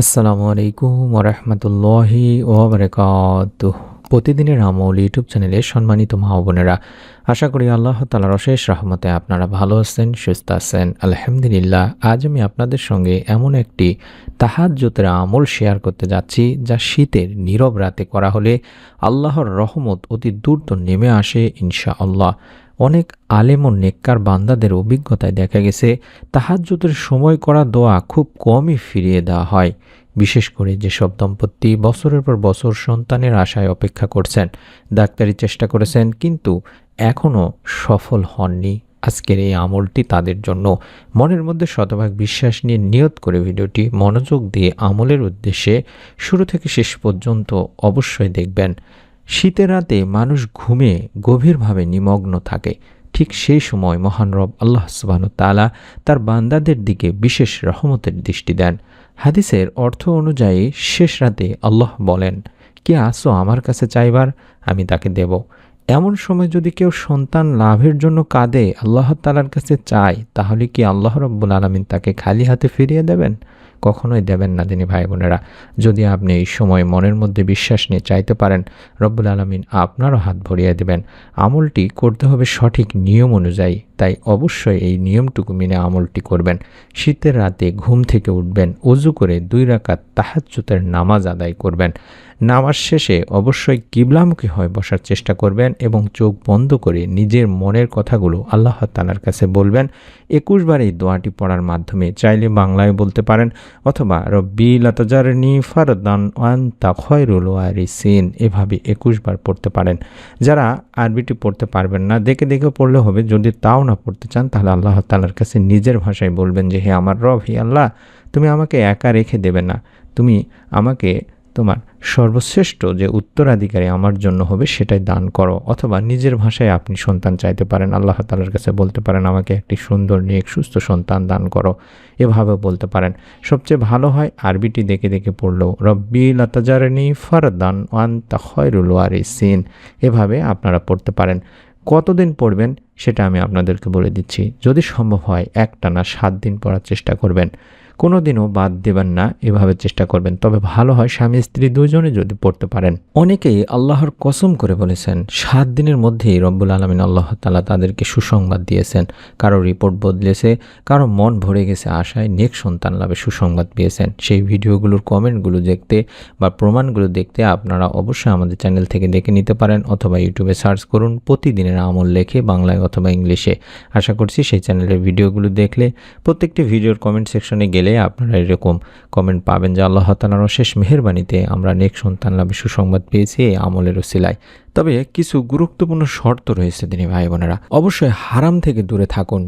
আসসালামু আলাইকুম ওরহমতুল্লাহি ওবরাকাত প্রতিদিনের আমল ইউটিউব চ্যানেলে সম্মানিত মা বোনেরা, আশা করি আল্লাহ তালার অশেষ রহমতে আপনারা ভালো আছেন, সুস্থ আছেন। আলহামদুলিল্লাহ, আজ আমি আপনাদের সঙ্গে এমন একটি তাহাজ্জতের আমল শেয়ার করতে যাচ্ছি, যা শীতের নীরব রাতে করা হলে আল্লাহর রহমত অতি দ্রুত নেমে আসে ইনশা আল্লাহ অনেক আলেম ও নেককার বান্দাদের অভিজ্ঞতায় দেখা গেছে, তাহাজ্জুদের সময় করা দোয়া খুব কমই ফিরিয়ে দেওয়া হয়। বিশেষ করে যেসব দম্পতি বছরের পর বছর সন্তানের আশায় অপেক্ষা করছেন ডাক্তারি চেষ্টা করেছেন, কিন্তু এখনও সফল হননি। আজকের এই আমলটি তাদের জন্য। মনের মধ্যে শতভাগ বিশ্বাস নিয়ে নিয়ত করে ভিডিওটি মনোযোগ দিয়ে আমলের উদ্দেশ্যে শুরু থেকে শেষ পর্যন্ত অবশ্যই দেখবেন। শীতের রাতে মানুষ ঘুমে গভীরভাবে নিমগ্ন থাকে। ঠিক সেই সময় মহান রব আল্লাহ তালা তার বান্দাদের দিকে বিশেষ রহমতের দৃষ্টি দেন। হাদিসের অর্থ অনুযায়ী শেষ রাতে আল্লাহ বলেন, কে আসো আমার কাছে চাইবার? আমি তাকে দেব। এমন সময় যদি কেউ সন্তান লাভের জন্য কাঁদে, আল্লাহ তালার কাছে চায়, তাহলে কি আল্লাহ রব্বুল আলমিন তাকে খালি হাতে ফিরিয়ে দেবেন? কখনোই দেবেন না তিনি ভাই বোনেরা। যদি আপনি এই সময় মনের মধ্যে বিশ্বাস নিয়ে চাইতে পারেন, রব্বুল আলমিন আপনারও হাত ভরিয়ে দেবেন। আমলটি করতে হবে সঠিক নিয়ম অনুযায়ী। তাই অবশ্যই এই নিয়মটুকু মেনে আমলটি করবেন। শীতের রাতে ঘুম থেকে উঠবেন, অজু করে দুই রাকাত তাহাজ্জুতের নামাজ আদায় করবেন। নামাজ শেষে অবশ্যই কিবলামুখী হয়ে বসার চেষ্টা করবেন এবং চোখ বন্ধ করে নিজের মনের কথাগুলো আল্লাহ তালার কাছে বলবেন। একুশবার এই দোয়াটি পড়ার মাধ্যমে চাইলে বাংলায় বলতে পারেন, অথবা রব্বি লতাজারনি ফারদান ওয়ান তা খয়রুল সিন এভাবে একুশবার পড়তে পারেন। যারা আরবিটি পড়তে পারবেন না, দেখে দেখে পড়লে হবে, যদি তাও না পড়তে চান, তাহলে আল্লাহ তালার কাছে নিজের ভাষায় বলবেন যে, হে আমার রব, হে আল্লাহ, তুমি আমাকে একা রেখে দেবে না। তুমি আমাকে তোমার সর্বশ্রেষ্ঠ যে উত্তরাধিকারী আমার জন্য হবে, সেটাই দান করো। অথবা নিজের ভাষায় আপনি সন্তান চাইতে পারেন, আল্লাহ তালার কাছে বলতে পারেন, আমাকে একটি সুন্দর নিয়ে সুস্থ সন্তান দান করো। এভাবে বলতে পারেন। সবচেয়ে ভালো হয় আরবিটি দেখে দেখে পড়লেও, রব্বি লতাজারনি ফরদান ওয়ান তাহরুল সিন এভাবে আপনারা পড়তে পারেন। কতদিন পড়বেন? সেটা আমি আপনাদেরকে বলে দিচ্ছি। যদি সম্ভব হয় একটানা সাত দিন পড়ার চেষ্টা করবেন। কোনো দিনও বাদ দেবেন না, এভাবে চেষ্টা করবেন। তবে ভালো হয় স্বামী স্ত্রী দুজনে যদি পড়তে পারেন। অনেকেই আল্লাহর কসম করে বলেছেন, সাত দিনের মধ্যেই রব্বুল আলমিন আল্লাহ তালা তাদেরকে সুসংবাদ দিয়েছেন। কারও রিপোর্ট বদলেছে, কারও মন ভরে গেছে আশায় নেক সন্তান লাভে সুসংবাদ পেয়েছেন সেই ভিডিওগুলোর কমেন্টগুলো দেখতে বা প্রমাণগুলো দেখতে আপনারা অবশ্যই আমাদের চ্যানেল থেকে দেখে নিতে পারেন অথবা ইউটিউবে সার্চ করুন প্রতিদিনের আমল লেখে বাংলায় অথবা ইংলিশে আশা করছি সেই চ্যানেলের ভিডিওগুলো দেখলে প্রত্যেকটি ভিডিওর কমেন্ট সেকশনে গেলে আপনারা এরকম কমেন্ট পাবেন যে আল্লাহ তালার শেষ মেহরবানিতে আমরা নেক সন্তান লাভে সুসংবাদ পেয়েছি এই আমলের ওসিলায়। তবে কিছু গুরুত্বপূর্ণ শর্ত রয়েছে তিনি ভাই বোনেরা। অবশ্যই হারাম থেকে দূরে থাকুন,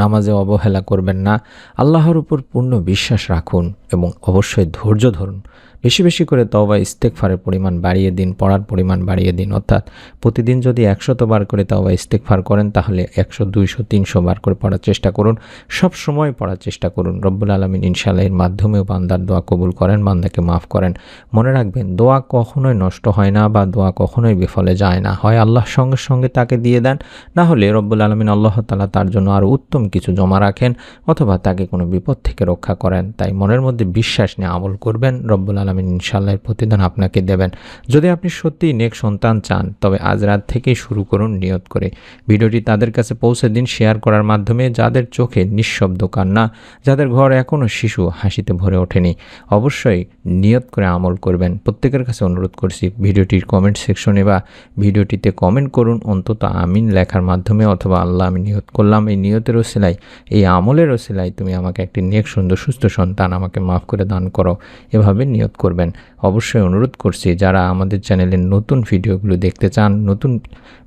নামাজে অবহেলা করবেন না, আল্লাহর উপর পূর্ণ বিশ্বাস রাখুন এবং অবশ্যই ধৈর্য ধরুন। বেশি বেশি করে তওবা ইস্তেকফারের পরিমাণ বাড়িয়ে দিন, পড়ার পরিমাণ বাড়িয়ে দিন। অর্থাৎ প্রতিদিন যদি একশত বার করে তওবা ইস্তেকফার করেন, তাহলে একশো, দুইশো, তিনশো বার করে পড়ার চেষ্টা করুন। সব সময় পড়ার চেষ্টা করুন। রব্বুল আলমিন ইনশাল্লাহ এর মাধ্যমেও বান্দার দোয়া কবুল করেন, বান্দাকে মাফ করেন। মনে রাখবেন, দোয়া কখনোই নষ্ট হয় না বা দোয়া কখনোই বিফলে যায় না। হয় আল্লাহ সঙ্গে সঙ্গে তাকে দিয়ে দেন, না হলে রব্বুল আলমিন আল্লাহ তালা তার জন্য আরও উত্তম কিছু জমা রাখেন অথবা তাকে কোনো বিপদ থেকে রক্ষা করেন। তাই মনের মধ্যে বিশ্বাস নিয়ে আমল করবেন, রব্বুল আলমিন ইনশাল্লাহ প্রতিদান আপনাকে দেবেন। যদি আপনি সত্যিই নেক সন্তান চান, তবে আজ রাত থেকেই শুরু করুন নিয়ত করে। ভিডিওটি তাদের কাছে পৌঁছে দিন শেয়ার করার মাধ্যমে যাদের চোখে নিঃশব্দ কান্না, যাদের ঘর এখনও শিশু হাসিতে ভরে ওঠেনি, অবশ্যই নিয়ত করে আমল করবেন। প্রত্যেকের কাছে অনুরোধ করছি, ভিডিওটির কমেন্ট সেকশনে বা ভিডিওটিতে কমেন্ট করুন, অন্তত আমিন লেখার মাধ্যমে অথবা আল্লাহ আমি নিয়ত করলাম। এই নিয়তের ওসিলাই এই আমলের ওসিলাই তুমি আমাকে একটি নেক, সুন্দর, সুস্থ সন্তান আমাকে মাফ করে দান করো। এভাবে নিয়ত করবেন। অবশ্যই অনুরোধ করছি, যারা আমাদের চ্যানেলের নতুন ভিডিওগুলো দেখতে চান, নতুন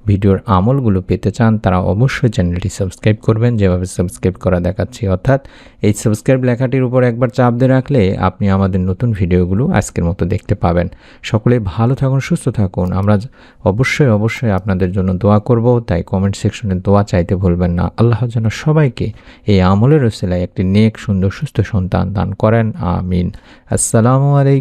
ভিডিওর আমলগুলো পেতে চান, তারা অবশ্যই চ্যানেলটি সাবস্ক্রাইব করবেন। যেভাবে সাবস্ক্রাইব করা দেখাচ্ছি, অর্থাৎ এই সাবস্ক্রাইব লেখাটির উপর একবার চাপ দিয়ে রাখলে আপনি আমাদের নতুন ভিডিওগুলো আজকের মতো দেখতে পাবেন। সকলে ভালো থাকুন, সুস্থ থাকুন। আমরা অবশ্যই অবশ্যই আপনাদের জন্য দোয়া করব। তাই কমেন্ট সেকশনে দোয়া চাইতে ভুলবেন না। আল্লাহ যেন সবাইকে এই আমলের রসিলায় একটি নেক, সুন্দর, সুস্থ সন্তান দান করেন। আমিন। আসসালামু আলাইকুম।